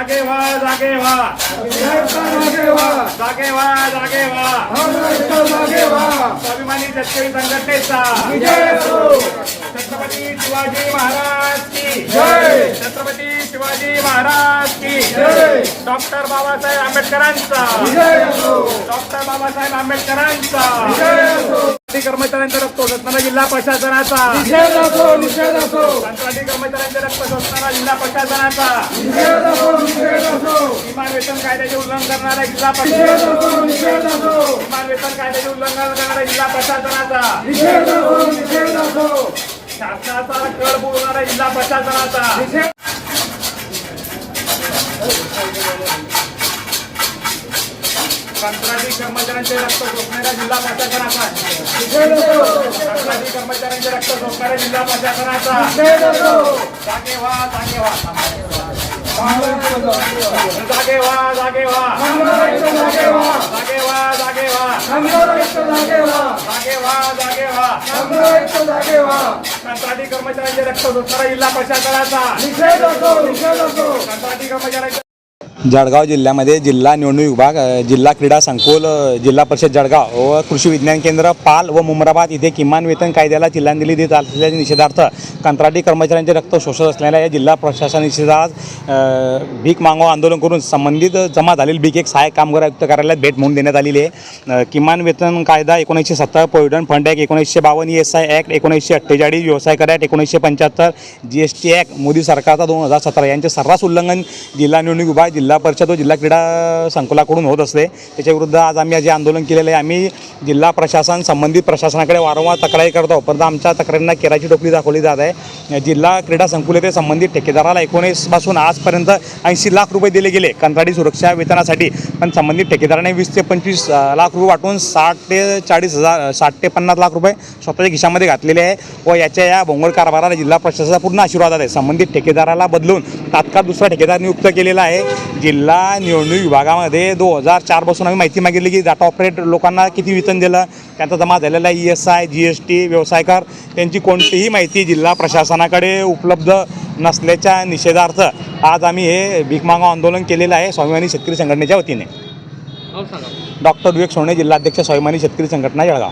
जागे व्हा जागे व्हा जागे व्हा जागे व्हा स्वाभिमानी शेतकरी संघटनेचा. छत्रपती शिवाजी महाराज की. छत्रपती शिवाजी महाराज की. डॉक्टर बाबासाहेब आंबेडकरांचा. डॉक्टर बाबासाहेब आंबेडकरांचा. कर्मचाऱ्यांचा रक्त शोषणारा जिल्हा प्रशासनाचा. कंत्राटी कर्मचाऱ्यांचे रक्त शोषणारा जिल्हा प्रशासनाचा. किमान वेतन कायद्याचे उल्लंघन करणारा जिल्हा प्रशासन. किमान वेतन कायद्याचे उल्लंघन करणारा जिल्हा प्रशासनाचा. शासनाचा कर बुडवणारा जिल्हा प्रशासनाचा. कंत्राटी कर्मचाऱ्यांचे रक्त शोषणाऱ्या जिल्हा प्रशासनाचा. सरकारी कर्मचाऱ्यांचे रक्त जिल्हा प्रशासनाचा जागे व्हा जागे व्हा जागे व्हा जागे व्हा जागे व्हा कर्मचाऱ्यांचे जळगाव जिल्ह्यामध्ये जिल्हा निवडणूक विभाग जिल्हा क्रीडा संकुल जिल्हा परिषद जळगाव व कृषी विज्ञान केंद्र पाल व मुमराबाद इथे किमान वेतन कायद्याला चिल्लांजली देत असलेल्या निषेधार्थ कंत्राटी कर्मचाऱ्यांचे रक्त शोषत असलेल्या या जिल्हा प्रशासन निषेधात भीक मागो आंदोलन करून संबंधित जमा झालेली भीक एक सहाय्यक कामगार आयुक्त कार्यालयात भेट म्हणून देण्यात आलेली आहे. किमान वेतन कायदा एकोणीसशे सत्तर प्रोव्हिडंट फंड ॲक्ट एकोणीसशे बावन्न एस आय ॲक्ट एकोणीसशे अठ्ठेचाळीस व्यवसाय कर ॲक्ट एकोणीसशे पंच्याहत्तर G S T act Modi सरकारचा दोन हजार सतरा यांचे सर्रास उल्लंघन जिल्हा निवडणूक विभाग जिल्हा जिल्हा परिषद व जिल्हा क्रीडा संकुलाकडून होत असते. त्याच्याविरुद्ध आज आम्ही जे आंदोलन केलेलं आहे आम्ही जिल्हा प्रशासन संबंधित प्रशासनाकडे वारंवार तक्रारी करतो परंतु आमच्या तक्रारींना केराची टोपली दाखवली जात आहे. जिल्हा क्रीडा संकुल येथे संबंधित ठेकेदाराला एकोणीसपासून आजपर्यंत ऐंशी लाख रुपये दिले गेले कंत्राटी सुरक्षा वेतनासाठी. पण संबंधित ठेकेदाराने वीस ते पंचवीस लाख रुपये वाटून साठ ते चाळीस हजार साठ ते पन्नास लाख रुपये स्वतःच्या खिशामध्ये घातलेले आहे व याच्या या भोंगळ कारभाराला जिल्हा प्रशासनाचा पूर्ण आशीर्वाद आहे. संबंधित ठेकेदाराला बदलून तात्काळ दुसरा ठेकेदार नियुक्त केलेला आहे. जिल्हा निवडणूक विभागामध्ये दोन हजार चारपासून आम्ही माहिती मागितली की डाटा ऑपरेटर लोकांना किती वेतन दिलं त्यांचा जमा झालेला E S I G S T व्यवसाय कर त्यांची कोणतीही माहिती जिल्हा प्रशासनाकडे उपलब्ध नसल्याच्या निषेधार्थ आज आम्ही हे भीक मागो आंदोलन केलेलं आहे स्वाभिमानी शेतकरी संघटनेच्या वतीने. डॉक्टर विवेक सोने जिल्हाध्यक्ष स्वाभिमानी शेतकरी संघटना जळगाव.